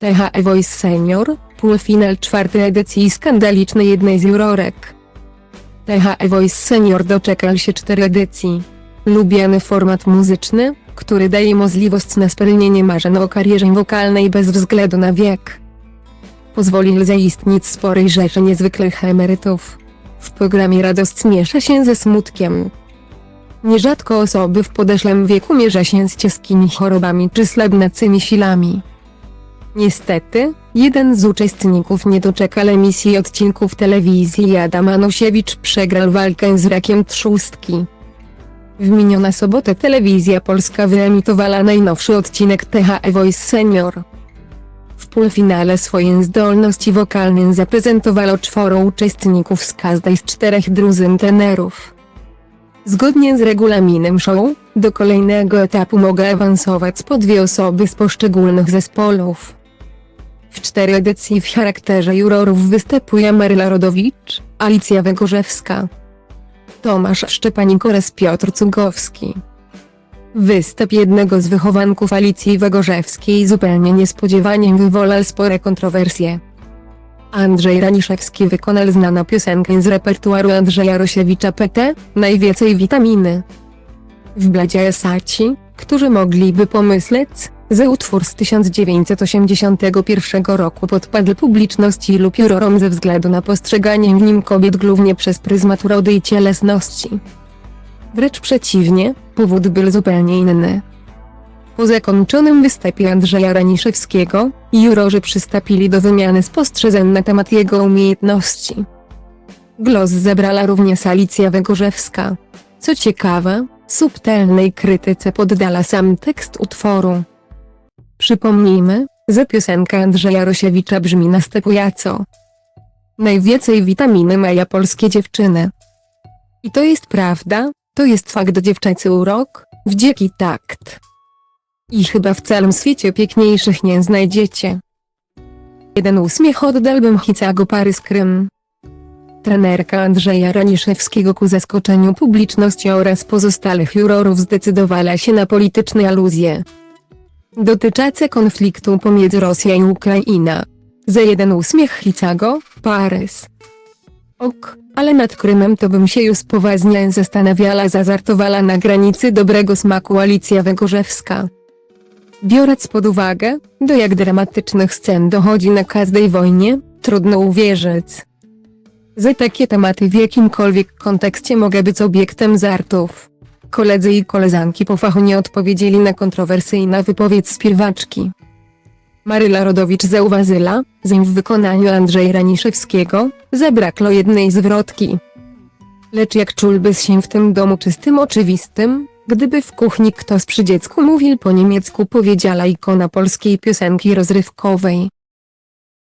THE Voice Senior, półfinał czwartej edycji skandalicznej jednej z jurorek. THE Voice Senior doczekał się cztery edycji. Lubiany format muzyczny, który daje możliwość na spełnienie marzeń o karierze wokalnej bez względu na wiek. Pozwoli zaistnieć sporej rzeszy niezwykłych emerytów. W programie radość miesza się ze smutkiem. Nierzadko osoby w podeszłym wieku mierza się z ciężkimi chorobami czy słabnącymi silami. Niestety, jeden z uczestników nie doczekał emisji odcinków telewizji Adam Manusiewicz przegrał walkę z rakiem trzustki. W miniona sobotę telewizja polska wyemitowała najnowszy odcinek THE Voice Senior. W półfinale swoje zdolności wokalne zaprezentowało czworo uczestników z każdej z czterech drużyn tenerów. Zgodnie z regulaminem show, do kolejnego etapu mogę awansować po dwie osoby z poszczególnych zespołów. W cztery edycji w charakterze jurorów występuje Maryla Rodowicz, Alicja Wygorzewska, Tomasz Szczepanik oraz Piotr Cugowski. Występ jednego z wychowanków Alicji Wygorzewskiej zupełnie niespodziewanie wywołał spore kontrowersje. Andrzej Raniszewski wykonał znaną piosenkę z repertuaru Andrzeja Rosiewicza PT, Najwięcej witaminy. W Bladzie Saci, którzy mogliby pomyśleć, że utwór z 1981 roku podpadł publiczności lub jurorom ze względu na postrzeganie w nim kobiet głównie przez pryzmat urody i cielesności. Wręcz przeciwnie, powód był zupełnie inny. Po zakończonym występie Andrzeja Raniszewskiego, jurorzy przystąpili do wymiany spostrzeżeń na temat jego umiejętności. Głos zabrała również Alicja Wygorzewska. Co ciekawe, subtelnej krytyce poddala sam tekst utworu. Przypomnijmy, że piosenka Andrzeja Rosiewicza brzmi następująco. Najwięcej witaminy mają polskie dziewczyny. I to jest prawda, to jest fakt dziewczęcy urok, wdzieki takt. I chyba w całym świecie piękniejszych nie znajdziecie. Jeden uśmiech oddałbym Hicago Parys Krym. Trenerka Andrzeja Raniszewskiego ku zaskoczeniu publiczności oraz pozostałych jurorów zdecydowała się na polityczne aluzje dotyczące konfliktu pomiędzy Rosją i Ukrainą. Za jeden uśmiech Hicago, Parys. Ok, ale nad Krymem to bym się już poważnie zastanawiała zazartowała na granicy dobrego smaku Alicja Wygorzewska. Biorąc pod uwagę, do jak dramatycznych scen dochodzi na każdej wojnie, trudno uwierzyć. Że takie tematy w jakimkolwiek kontekście mogą być obiektem żartów. Koledzy i koleżanki po fachu nie odpowiedzieli na kontrowersyjna wypowiedź śpiewaczki. Maryla Rodowicz zauważyła, że w wykonaniu Andrzeja Raniszewskiego, zabrakło jednej zwrotki. Lecz jak czulby się w tym domu czystym oczywistym, gdyby w kuchni ktoś przy dziecku mówił po niemiecku powiedziała ikona polskiej piosenki rozrywkowej.